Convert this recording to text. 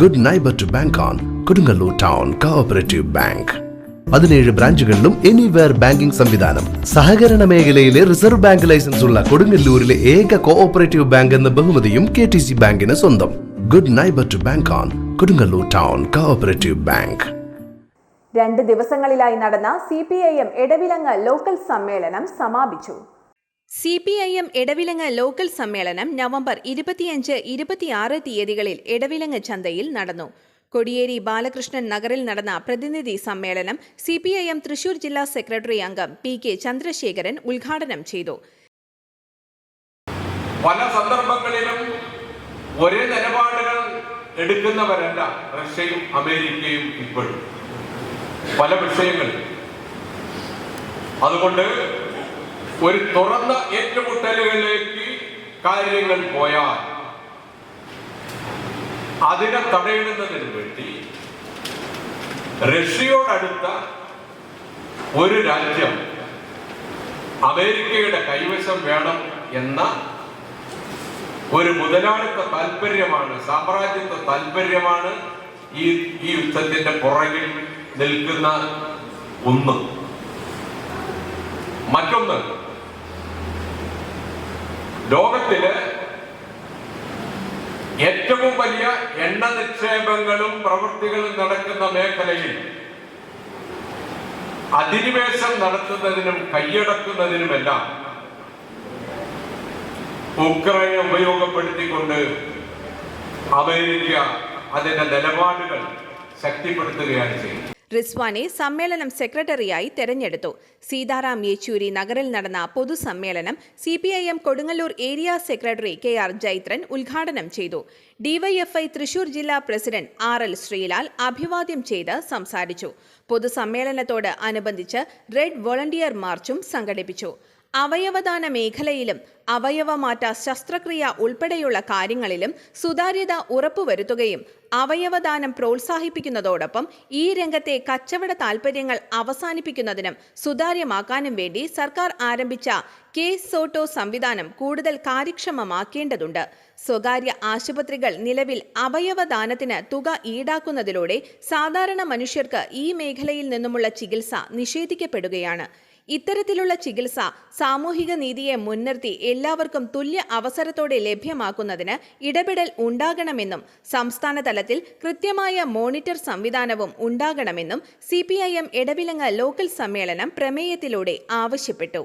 Good neighbour to bank on Kodungallur town cooperative bank പതിനേഴ് ബ്രാഞ്ചുകളിലും anywhere banking സംവിധാനം. സഹകരണ മേഖലയിലെ റിസർവ് ബാങ്ക് ലൈസൻസ് ഉള്ള കൊടുങ്ങല്ലൂരിലെ ഏക കോഓപ്പറേറ്റീവ് ബാങ്ക് എന്ന ബഹുമതിയും കെ ടി സി ബാങ്കിന് സ്വന്തം. Good neighbour to bank on Kodungallur town cooperative bank രണ്ട് ദിവസങ്ങളിലായി നടന്ന C P I M Edavilangu local സമ്മേളനം സമാപിച്ചു. C P I M Edavilangu local സമ്മേളനം നവംബർ ഇരുപത്തിയഞ്ച് ഇരുപത്തിയാറ് തീയതികളിൽ എടവിലങ്ങ് ചന്തയിൽ നടന്നു. കൊടിയേരി ബാലകൃഷ്ണൻ നഗറിൽ നടന്ന പ്രതിനിധി സമ്മേളനം C P I M Thrissur ജില്ലാ സെക്രട്ടറി അംഗം പി കെ ചന്ദ്രശേഖരൻ ഉദ്ഘാടനം ചെയ്തു. പല സന്ദർഭങ്ങളിലും ഒരേ നിലപാടുകൾ എടുക്കുന്നവരല്ല റഷ്യയും അമേരിക്കയും ഇപ്പോഴും. പല വിഷയങ്ങളിൽ. അതുകൊണ്ട് ഒരു തുറന്ന ഏറ്റുമുട്ടലുകളിലേക്ക് കാര്യങ്ങൾ പോയാൽ അതിനെ തടയിടുന്നതിന് വേണ്ടി റഷ്യയോടടുത്ത ഒരു രാജ്യം അമേരിക്കയുടെ കൈവശം വേണം എന്ന ഒരു മുതലാളിത്ത താല്പര്യമാണ് സാമ്രാജ്യത്വ താല്പര്യമാണ് ഈ ഈ യുദ്ധത്തിന്റെ പുറകിൽ നിൽക്കുന്ന ഒന്ന്. മറ്റൊന്ന് ലോകത്തിൽ ഏറ്റവും വലിയ എണ്ണ നിക്ഷേപങ്ങളും പ്രവൃത്തികളും നടക്കുന്ന മേഖലയിൽ അധിനിവേശം നടത്തുന്നതിനും കൈയടക്കുന്നതിനുമെല്ലാം ഉക്രൈനെ ഉപയോഗപ്പെടുത്തിക്കൊണ്ട് അമേരിക്ക അതിന്റെ നിലപാടുകൾ ശക്തിപ്പെടുത്തുകയാണ് ചെയ്യുന്നത്. റിസ്വാനെ സമ്മേളനം സെക്രട്ടറിയായി തെരഞ്ഞെടുത്തു. സീതാറാം യെച്ചൂരി നഗറിൽ നടന്ന പൊതുസമ്മേളനം C P I M Kodungallur area secretary K R Jaithran ഉദ്ഘാടനം ചെയ്തു. ഡിവൈഎഫ്ഐ തൃശൂർ ജില്ലാ പ്രസിഡന്റ് ആർ എൽ ശ്രീലാൽ അഭിവാദ്യം ചെയ്ത് സംസാരിച്ചു. പൊതുസമ്മേളനത്തോട് അനുബന്ധിച്ച് റെഡ് വോളണ്ടിയർ മാർച്ചും സംഘടിപ്പിച്ചു. അവയവദാന മേഖലയിലും അവയവമാറ്റ ശസ്ത്രക്രിയ ഉൾപ്പെടെയുള്ള കാര്യങ്ങളിലും സുതാര്യത ഉറപ്പുവരുത്തുകയും അവയവദാനം പ്രോത്സാഹിപ്പിക്കുന്നതോടൊപ്പം ഈ രംഗത്തെ കച്ചവട താൽപര്യങ്ങൾ അവസാനിപ്പിക്കുന്നതിനും സുതാര്യമാക്കാനും വേണ്ടി സർക്കാർ ആരംഭിച്ച കെ സോട്ടോ സംവിധാനം കൂടുതൽ കാര്യക്ഷമമാക്കേണ്ടതുണ്ട്. സ്വകാര്യ ആശുപത്രികൾ നിലവിൽ അവയവദാനത്തിന് തുക ഈടാക്കുന്നതിലൂടെ സാധാരണ മനുഷ്യർക്ക് ഈ മേഖലയിൽ നിന്നുമുള്ള ചികിത്സ നിഷേധിക്കപ്പെടുകയാണ്. ഇത്തരത്തിലുള്ള ചികിത്സ സാമൂഹിക നീതിയെ മുൻനിർത്തി എല്ലാവർക്കും തുല്യ അവസരത്തോടെ ലഭ്യമാക്കുന്നതിന് ഇടപെടൽ ഉണ്ടാകണമെന്നും സംസ്ഥാന തലത്തിൽ കൃത്യമായ മോണിറ്റർ സംവിധാനവും ഉണ്ടാകണമെന്നും C P I M Edavilangu local സമ്മേളനം പ്രമേയത്തിലൂടെ ആവശ്യപ്പെട്ടു.